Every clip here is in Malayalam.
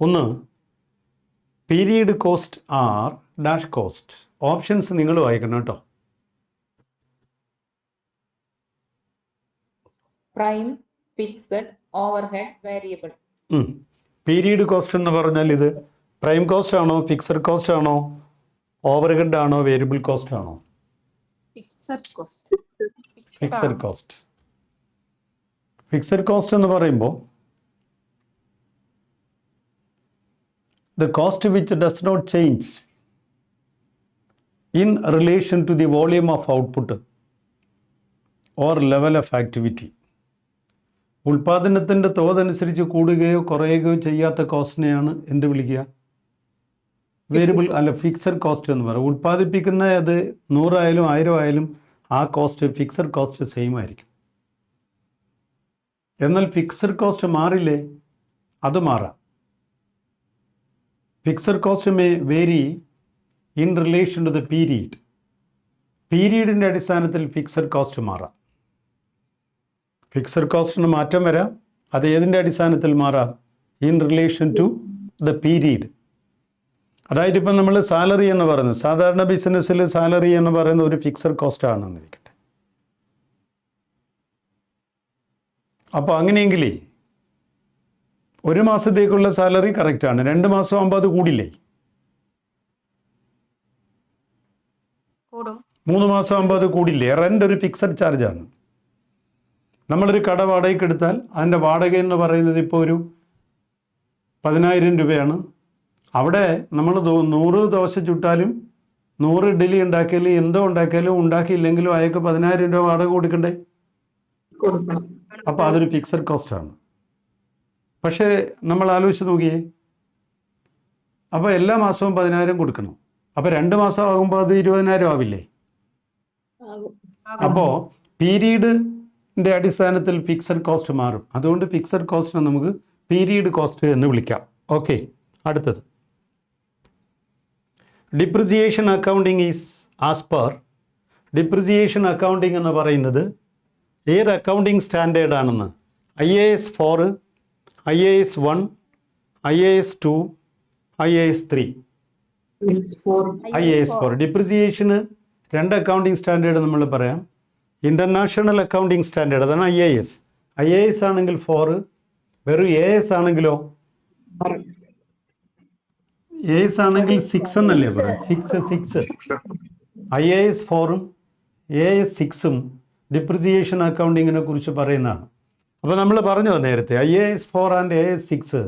ഒന്ന് period cost are dash cost options നിങ്ങൾ വായിക്കണം കേട്ടോ. Prime fixed overhead variable period cost എന്ന് പറഞ്ഞാൽ ഇത് പ്രൈം കോസ്റ്റ് ആണോ ഫിക്സഡ് കോസ്റ്റ് ആണോ ഓവർഹെഡ് ആണോ വേരിയബിൾ കോസ്റ്റ് ആണോ? Fixed cost fixed cost fixed cost എന്ന് പറയുമ്പോൾ the cost which does not change in relation to the volume of output or level of activity ഉൽപാദനത്തിന്റെ തോതനുസരിച്ച് കൂടുകയോ കുറയുകയോ ചെയ്യാത്ത കോസ്റ്റിനെയാണ് എന്ത് വിളിക്കുക? വേരിയബിൾ അല്ല ഫിക്സഡ് കോസ്റ്റ് എന്ന് പറയും. ഉൽപ്പാദിപ്പിക്കുന്ന അത് നൂറായാലും ആയിരം ആയാലും ആ കോസ്റ്റ് ഫിക്സഡ് കോസ്റ്റ് സെയിം ആയിരിക്കും. എന്നാൽ ഫിക്സഡ് കോസ്റ്റ് മാറില്ലേ അത് മാറാം. Fixed cost may vary in relation to the period. പീരീഡിന്റെ അടിസ്ഥാനത്തിൽ ഫിക്സഡ് കോസ്റ്റ് മാറാം. ഫിക്സഡ് കോസ്റ്റിന് മാറ്റം വരാം. അത് ഏതിന്റെ അടിസ്ഥാനത്തിൽ മാറാം? In relation to the period. അതായത് ഇപ്പം നമ്മൾ സാലറി എന്ന് പറയുന്നത് സാധാരണ ബിസിനസ്സിൽ സാലറി എന്ന് പറയുന്ന ഒരു ഫിക്സഡ് കോസ്റ്റ് ആണെന്നിരിക്കട്ടെ. അപ്പോൾ അങ്ങനെയെങ്കിലേ ഒരു മാസത്തേക്കുള്ള സാലറി കറക്റ്റാണ് രണ്ട് മാസം ആകുമ്പോൾ അത് കൂടില്ലേ? മൂന്ന് മാസം ആകുമ്പോൾ അത് കൂടില്ലേ? റെന്റ് ഒരു ഫിക്സഡ് ചാർജാണ് നമ്മളൊരു കട വാടകയ്ക്ക് എടുത്താൽ അതിന്റെ വാടക എന്ന് പറയുന്നത് ഇപ്പോൾ ഒരു പതിനായിരം രൂപയാണ്. അവിടെ നമ്മൾ നൂറ് ദോശ ചുട്ടാലും നൂറ് ഇഡ്ഡലി ഉണ്ടാക്കിയാലും എന്തോ ഉണ്ടാക്കിയാലും ഉണ്ടാക്കിയില്ലെങ്കിലും അയാൾക്ക് പതിനായിരം രൂപ വാടക കൊടുക്കണ്ടേ? അപ്പൊ അപ്പോൾ അതൊരു ഫിക്സഡ് കോസ്റ്റാണ് പക്ഷേ നമ്മൾ ആലോചിച്ച് നോക്കിയേ അപ്പോൾ എല്ലാ മാസവും പതിനായിരം കൊടുക്കണം. അപ്പോൾ രണ്ട് മാസം ആകുമ്പോൾ അത് ഇരുപതിനായിരം ആവില്ലേ. അപ്പോൾ പീരീഡിന്റെ അടിസ്ഥാനത്തിൽ ഫിക്സഡ് കോസ്റ്റ് മാറും. അതുകൊണ്ട് ഫിക്സഡ് കോസ്റ്റിനെ നമുക്ക് പീരീഡ് കോസ്റ്റ് എന്ന് വിളിക്കാം. ഓക്കെ അടുത്തത്. Depreciation accounting is as per depreciation accounting എന്ന് പറയുന്നത് ഏത് accounting സ്റ്റാൻഡേർഡാണെന്ന് I A S four I A S one I A S two I A S three. I A S four. ഡിപ്രിസിയേഷന് രണ്ട് അക്കൗണ്ടിങ് സ്റ്റാൻഡേർഡ് നമ്മൾ പറയാം. ഇന്റർനാഷണൽ അക്കൗണ്ടിങ് സ്റ്റാൻഡേർഡ് അതാണ് I A S. I A S ആണെങ്കിൽ ഫോർ വെറും എ എസ് ആണെങ്കിലോ? എ എസ് ആണെങ്കിൽ സിക്സ് എന്നല്ലേ പറയാം? Six six I A S ഫോറും എ എസ് സിക്സും ഡിപ്രിസിയേഷൻ അക്കൗണ്ടിങ്ങിനെ കുറിച്ച് പറയുന്നതാണ്. അപ്പോൾ നമ്മൾ പറഞ്ഞു നേരത്തെ I A S four and A S six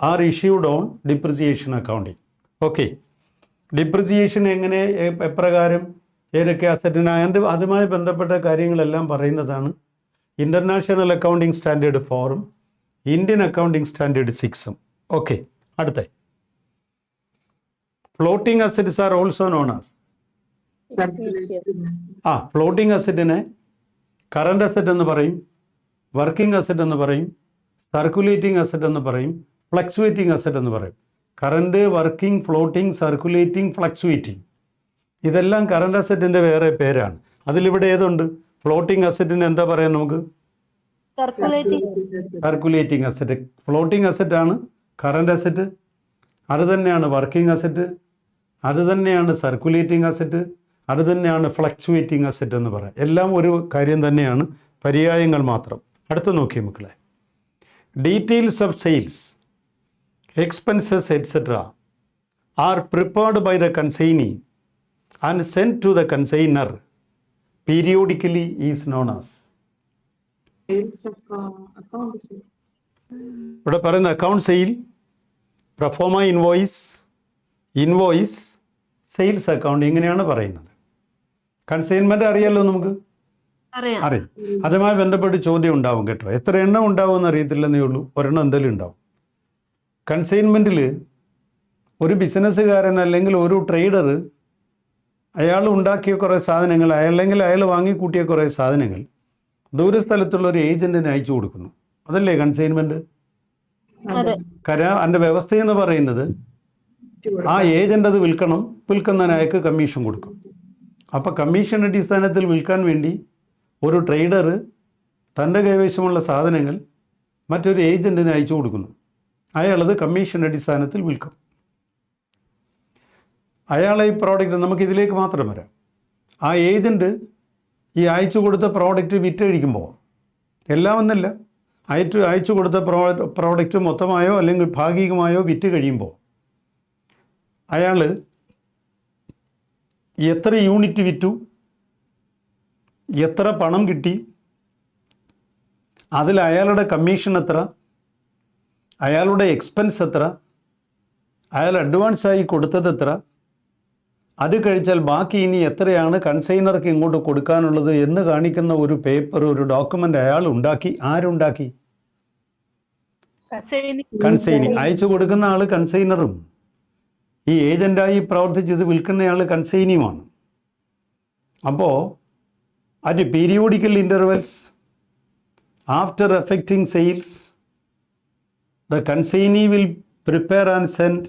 are issued on depreciation accounting okay depreciation എങ്ങനെ എപ്രകാരം ഏതൊക്കെ അസറ്റിന് അതിന്റെ അതുമായി ബന്ധപ്പെട്ട കാര്യങ്ങളെല്ലാം പറയുന്നതാണ് ഇന്റർനാഷണൽ അക്കൗണ്ടിങ് സ്റ്റാൻഡേർഡ് ഫോറും ഇന്ത്യൻ അക്കൗണ്ടിങ് സ്റ്റാൻഡേർഡ് സിക്സും ഓക്കെ അടുത്ത. Floating assets are also known as ആ ഫ്ലോട്ടിംഗ് അസറ്റിനെ കറണ്ട് അസറ്റ് എന്ന് പറയും. വർക്കിംഗ് അസറ്റ് എന്ന് പറയും സർക്കുലേറ്റിംഗ് അസറ്റ് എന്ന് പറയും ഫ്ലക്സുവേറ്റിംഗ് അസറ്റ് എന്ന് പറയും. Current working floating circulating fluctuating ഇതെല്ലാം കറണ്ട് അസറ്റിന്റെ വേറെ പേരാണ്. അതിലിവിടെ ഏതുണ്ട്? ഫ്ലോട്ടിംഗ് അസറ്റിന് എന്താ പറയാം നമുക്ക്? Circulating circulating asset floating asset ആണ് കറണ്ട് അസറ്റ് അത് തന്നെയാണ് വർക്കിംഗ് അസറ്റ് അത് തന്നെയാണ് സർക്കുലേറ്റിംഗ് അസറ്റ് അത് തന്നെയാണ് ഫ്ലക്ച്വേറ്റിംഗ് അസറ്റ് എന്ന് പറയാം. എല്ലാം ഒരു കാര്യം തന്നെയാണ്. പര്യായങ്ങൾ മാത്രം. അടുത്ത നോക്കിയേ മക്കളെ. Details of sales expenses etcetera are prepared by the consignee and send to the consignor periodically is known as. ഇവിടെ പറയുന്ന account sale proforma invoice invoice sales account ഇങ്ങനെയാണ് പറയുന്നത്. കൺസൈൻമെന്റ് അറിയാമല്ലോ നമുക്ക്? അറിയാം. അതുമായി ബന്ധപ്പെട്ട് ചോദ്യം ഉണ്ടാവും കേട്ടോ. എത്ര എണ്ണം ഉണ്ടാവുമെന്ന് അറിയത്തില്ലെന്നേ ഉള്ളൂ. ഒരെണ്ണം എന്തെങ്കിലും ഉണ്ടാവും. കൺസൈൻമെന്റിൽ ഒരു ബിസിനസ്സുകാരൻ അല്ലെങ്കിൽ ഒരു ട്രേഡർ അയാൾ ഉണ്ടാക്കിയ കുറേ സാധനങ്ങൾ അല്ലെങ്കിൽ അയാൾ വാങ്ങിക്കൂട്ടിയ കുറേ സാധനങ്ങൾ ദൂരസ്ഥലത്തുള്ള ഒരു ഏജന്റിന് അയച്ചു കൊടുക്കുന്നു. അതല്ലേ കൺസൈൻമെന്റ് കരാ അതിന്റെ വ്യവസ്ഥ എന്ന് പറയുന്നത് ആ ഏജന്റ് അത് വിൽക്കണം. വിൽക്കുന്നതിന് അയാൾക്ക് കമ്മീഷൻ കൊടുക്കും. അപ്പൊ കമ്മീഷൻ അടിസ്ഥാനത്തിൽ വിൽക്കാൻ വേണ്ടി ഒരു ട്രേഡർ തന്റെ കൈവശമുള്ള സാധനങ്ങൾ മറ്റൊരു ഏജന്റിന് അയച്ചു കൊടുക്കുന്നു. അയാളത് കമ്മീഷൻ അടിസ്ഥാനത്തിൽ വിൽക്കും. അയാളെ ഈ പ്രോഡക്റ്റ് നമുക്ക് ഇതിലേക്ക് മാത്രം വരാം. ആ ഏജന്റ് ഈ അയച്ചു കൊടുത്ത പ്രോഡക്റ്റ് വിറ്റഴിക്കുമ്പോൾ എല്ലാം ഒന്നല്ല അയച്ചു അയച്ചു കൊടുത്ത പ്രോ പ്രോഡക്റ്റ് മൊത്തമായോ അല്ലെങ്കിൽ ഭാഗികമായോ വിറ്റ് കഴിയുമ്പോൾ അയാൾ എത്ര യൂണിറ്റ് വിറ്റു എത്ര പണം കിട്ടി? അതിൽ അയാളുടെ കമ്മീഷൻ എത്ര? അയാളുടെ എക്സ്പെൻസ് എത്ര? അയാൾ അഡ്വാൻസായി കൊടുത്തത് എത്ര? അത് കഴിച്ചാൽ ബാക്കി ഇനി എത്രയാണ് കൺസൈനർക്ക് ഇങ്ങോട്ട് കൊടുക്കാനുള്ളത് എന്ന് കാണിക്കുന്ന ഒരു പേപ്പർ ഒരു ഡോക്യുമെന്റ് അയാൾ ഉണ്ടാക്കി. ആരുണ്ടാക്കി? കൺസൈനി അയച്ചു കൊടുക്കുന്ന ആൾ കൺസൈനറും ഈ ഏജന്റായി പ്രവർത്തിച്ച് ഇത് വിൽക്കുന്നയാൾ കൺസൈനിയുമാണ് അപ്പോൾ at periodical intervals after effecting sales the consignee will prepare and send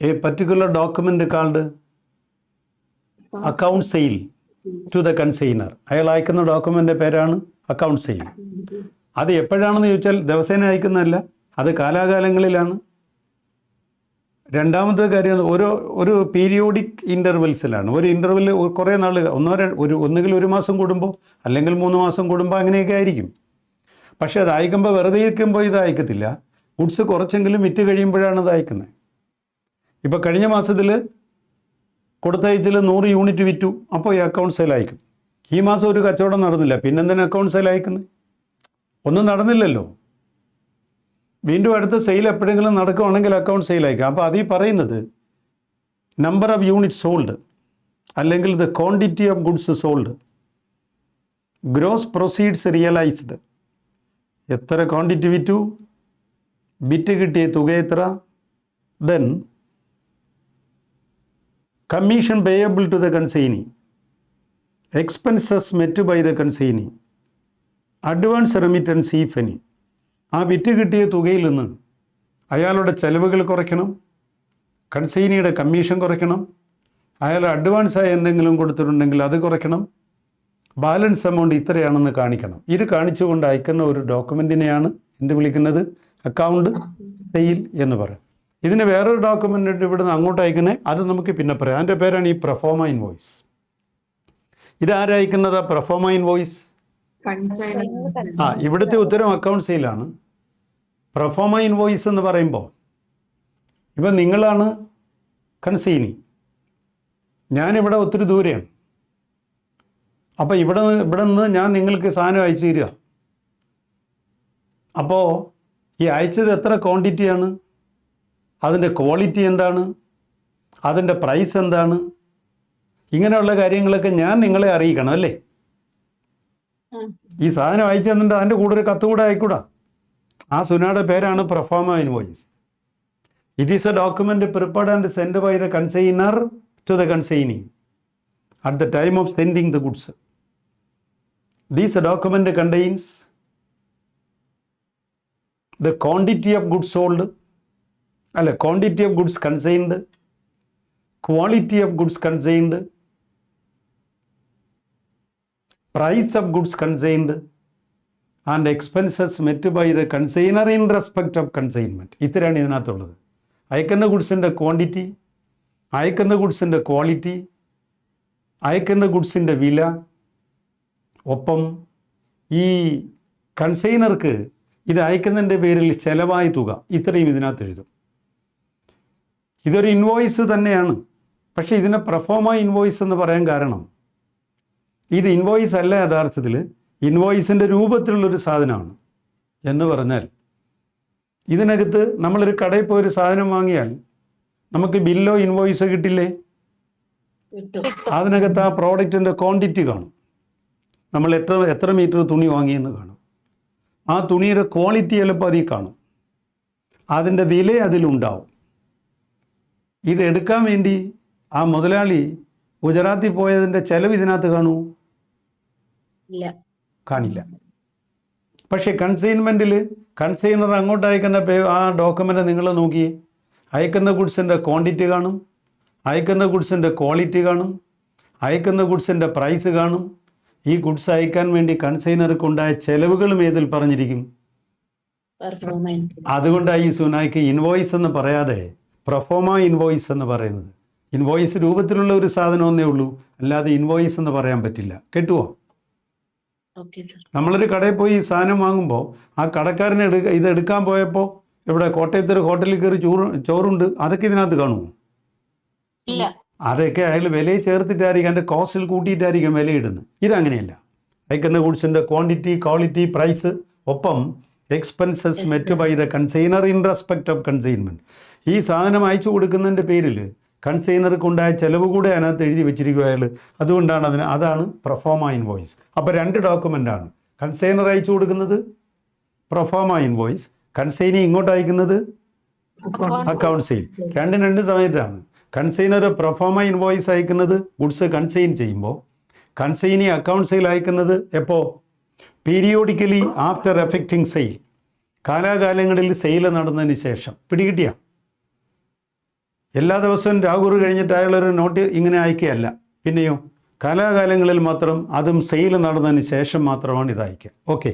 a particular document called account sale to the consigner അയാൾ അയക്കുന്ന ഡോക്യുമെന്റ് പേരാണ് അക്കൗണ്ട് സെയിൽ അത് എപ്പോഴാണെന്ന് ചോദിച്ചാൽ ദിവസേന അയക്കുന്നതല്ല അത് കാലാകാലങ്ങളിലാണ്. രണ്ടാമത്തെ കാര്യം ഓരോ ഒരു പീരിയോഡിക് ഇന്റർവെൽസിലാണ് ഒരു ഇന്റർവെൽ കുറേ നാൾ ഒന്നോ ഒരു ഒന്നുകിൽ ഒരു മാസം കൂടുമ്പോൾ അല്ലെങ്കിൽ മൂന്ന് മാസം കൂടുമ്പോൾ അങ്ങനെയൊക്കെ ആയിരിക്കും. പക്ഷേ അത് അയക്കുമ്പോൾ വെറുതെ ഇരിക്കുമ്പോൾ ഇത് അയക്കത്തില്ല. ഗുഡ്സ് കുറച്ചെങ്കിലും വിറ്റ് കഴിയുമ്പോഴാണ് ഇത് അയക്കുന്നത്. ഇപ്പോൾ കഴിഞ്ഞ മാസത്തിൽ കൊടുത്തയച്ചിൽ നൂറ് യൂണിറ്റ് വിറ്റു അപ്പോൾ ഈ അക്കൗണ്ട് സെയിൽ അയക്കും. ഈ മാസം ഒരു കച്ചവടം നടന്നില്ല. പിന്നെന്തിനാ അക്കൗണ്ട് സെയിൽ അയക്കുന്നത്? ഒന്നും നടന്നില്ലല്ലോ. വീണ്ടും അടുത്ത സെയിൽ എപ്പോഴെങ്കിലും നടക്കുവാണെങ്കിൽ അക്കൗണ്ട് സെയിൽ അപ്പോൾ അതീ പറയുന്നത് നമ്പർ ഓഫ് യൂണിറ്റ് സോൾഡ് അല്ലെങ്കിൽ the quantity of goods sold gross proceeds realised എത്ര ക്വാണ്ടിറ്റി വിറ്റു? ബിറ്റ് കിട്ടിയ തുക എത്ര? Then commission payable to the consignee expenses met by the consignee advance remittance ഈ ഫെനി ആ വിറ്റ് കിട്ടിയ തുകയിൽ നിന്ന് അയാളുടെ ചെലവുകൾ കുറയ്ക്കണം കൺസൈനിയുടെ കമ്മീഷൻ കുറയ്ക്കണം അയാൾ അഡ്വാൻസായി എന്തെങ്കിലും കൊടുത്തിട്ടുണ്ടെങ്കിൽ അത് കുറയ്ക്കണം ബാലൻസ് എമൗണ്ട് ഇത്രയാണെന്ന് കാണിക്കണം. ഇത് കാണിച്ചുകൊണ്ട് അയക്കുന്ന ഒരു ഡോക്യുമെന്റിനെയാണ് എന്ത് വിളിക്കുന്നത് അക്കൗണ്ട് സെയിൽ എന്ന് പറയും. ഇതിന് വേറൊരു ഡോക്യുമെന്റ് ഇവിടുന്ന് അങ്ങോട്ട് അയക്കുന്നത് അത് നമുക്ക് പിന്നെ പറയാം. അതിന്റെ പേരാണ് ഈ പ്രഫോമ ഇൻവോയ്സ്. ഇതാരയക്കുന്നത് പ്രഫോമ ഇൻവോയ്സ്? ആ ഇവിടുത്തെ ഉത്തരം അക്കൗണ്ട് സെയിലാണ്. പ്രഫോമ ഇൻവോയിസ് എന്ന് പറയുമ്പോൾ ഇപ്പം നിങ്ങളാണ് കൺസീനി. ഞാനിവിടെ ഒത്തിരി ദൂരെയാണ്. അപ്പോൾ ഇവിടെ ഇവിടെ നിന്ന് ഞാൻ നിങ്ങൾക്ക് സാധനം അയച്ചു തരിക. അപ്പോൾ ഈ അയച്ചത് എത്ര ക്വാണ്ടിറ്റിയാണ് അതിന്റെ ക്വാളിറ്റി എന്താണ്? അതിന്റെ പ്രൈസ് എന്താണ്? ഇങ്ങനെയുള്ള കാര്യങ്ങളൊക്കെ ഞാൻ നിങ്ങളെ അറിയിക്കണം അല്ലേ? ഈ സാധനം അയച്ചു തന്നിട്ട് അതിന്റെ കൂടെ ഒരു കത്ത് കൂടെ അയക്കൂടാ ആ സുനയുടെ പേരാണ് proforma invoice. It is a document prepared and send by the consignor to the consignee at the time of sending the goods these document document contains the quantity of goods sold അല്ല quantity of goods consigned quality of goods consigned price of goods consigned and expenses met by the consignor in respect of consignment ഇത്രയാണ് ഇതിനകത്തുള്ളത്. അയക്കുന്ന ഗുഡ്സിന്റെ ക്വാണ്ടിറ്റി അയക്കുന്ന ഗുഡ്സിന്റെ ക്വാളിറ്റി അയക്കുന്ന ഗുഡ്സിന്റെ വില ഒപ്പം ഈ കൺസൈനർക്ക് ഇത് അയക്കുന്നതിന്റെ പേരിൽ ചെലവായ തുക ഇത്രയും ഇതിനകത്ത് എഴുതും. ഇതൊരു ഇൻവോയ്സ് തന്നെയാണ്. പക്ഷേ ഇതിനെ പ്രഫോമ ഇൻവോയ്സ് എന്ന് പറയാൻ കാരണം ഇത് ഇൻവോയ്സ് അല്ല യഥാർത്ഥത്തിൽ ഇൻവോയ്സിന്റെ രൂപത്തിലുള്ളൊരു സാധനമാണ് എന്ന് പറഞ്ഞാൽ ഇതിനകത്ത് നമ്മളൊരു കടയിൽ പോയി ഒരു സാധനം വാങ്ങിയാൽ നമുക്ക് ബില്ലോ ഇൻവോയ്സോ കിട്ടില്ലേ? കിട്ടും. അതിനകത്ത് ആ പ്രോഡക്റ്റിന്റെ ക്വാണ്ടിറ്റി കാണും. നമ്മൾ എത്ര എത്ര മീറ്റർ തുണി വാങ്ങിയെന്ന് കാണും. ആ തുണിയുടെ ക്വാളിറ്റി ചിലപ്പോൾ അതിൽ കാണും. അതിന്റെ വില അതിലുണ്ടാവും ഇത് എടുക്കാൻ വേണ്ടി ആ മുതലാളി ഗുജറാത്തിൽ പോയതിന്റെ ചെലവ് ഇതിനകത്ത് കാണൂ ഇല്ല. കാണില്ല. പക്ഷേ കൺസൈൻമെന്റിൽ കൺസൈനർ അങ്ങോട്ട് അയക്കുന്ന പേ ആ ഡോക്യുമെന്റ് നിങ്ങൾ നോക്കി. അയക്കുന്ന ഗുഡ്സിന്റെ ക്വാണ്ടിറ്റി കാണും. അയക്കുന്ന ഗുഡ്സിന്റെ ക്വാളിറ്റി കാണും. അയക്കുന്ന ഗുഡ്സിന്റെ പ്രൈസ് കാണും. ഈ ഗുഡ്സ് അയക്കാൻ വേണ്ടി കൺസൈനർക്ക് ഉണ്ടായ ചെലവുകളും ഏതിൽ പറഞ്ഞിരിക്കും? അതുകൊണ്ടാണ് ഈ സുനായ്ക്ക് ഇൻവോയ്സ് എന്ന് പറയാതെ പ്രൊഫോമ ഇൻവോയ്സ് എന്ന് പറയുന്നത്. ഇൻവോയ്സ് രൂപത്തിലുള്ള ഒരു സാധനം ഒന്നേ ഉള്ളൂ. അല്ലാതെ ഇൻവോയ്സ് എന്ന് പറയാൻ പറ്റില്ല. കേട്ടുവോ? നമ്മളൊരു കടയിൽ പോയി ഈ സാധനം വാങ്ങുമ്പോൾ ആ കടക്കാരൻ എടുക്ക ഇത് എടുക്കാൻ പോയപ്പോൾ ഇവിടെ കോട്ടയത്ത് ഒരു ഹോട്ടലിൽ കയറി ചോറ് ചോറുണ്ട്. അതൊക്കെ ഇതിനകത്ത് കാണുമോ? അതൊക്കെ അയാൾ വിലയെ ചേർത്തിട്ടായിരിക്കും അതിന്റെ കോസ്റ്റിൽ കൂട്ടിയിട്ടായിരിക്കും വിലയിടുന്നത്. ഇതങ്ങനെയല്ല. അയക്കുന്ന ഗുഡ്സിന്റെ ക്വാണ്ടിറ്റി ക്വാളിറ്റി പ്രൈസ് ഒപ്പം expenses met by the consignor in respect of consignment ഈ സാധനം അയച്ചു കൊടുക്കുന്നതിന്റെ പേരിൽ കൺസെയ്നർക്ക് ഉണ്ടായ ചിലവ് കൂടെ അതിനകത്ത് എഴുതി വെച്ചിരിക്കുക അയാൾ അതുകൊണ്ടാണ് അതിന് അതാണ് പ്രൊഫോമ ഇൻവോയ്സ് അപ്പോൾ രണ്ട് ഡോക്യുമെന്റാണ് കൺസെയ്നർ അയച്ചു കൊടുക്കുന്നത്? പ്രൊഫോമ ഇൻവോയ്സ് കൺസൈനി ഇങ്ങോട്ട് അയക്കുന്നത്? അക്കൗണ്ട് സെയിൽ രണ്ടും രണ്ട് സമയത്താണ്. കൺസൈനർ പ്രൊഫോമ ഇൻവോയ്സ് അയക്കുന്നത്? ഗുഡ്സ് കൺസെയിൻ ചെയ്യുമ്പോൾ. കൺസൈനി അക്കൗണ്ട് സെയിൽ അയക്കുന്നത് എപ്പോൾ പീരിയോഡിക്കലി ആഫ്റ്റർ എഫക്റ്റിംഗ് സെയിൽ കാലാകാലങ്ങളിൽ സെയിൽ നടന്നതിന് ശേഷം. പിടികിട്ടിയ? എല്ലാ ദിവസവും രാഹുർ കഴിഞ്ഞിട്ട് അയാളൊരു നോട്ട് ഇങ്ങനെ അയക്കുകയല്ല. പിന്നെയോ കാലാകാലങ്ങളിൽ മാത്രം അതും സെയിൽ നടന്നതിന് ശേഷം മാത്രമാണ് ഇത് അയക്കുക. ഓക്കെ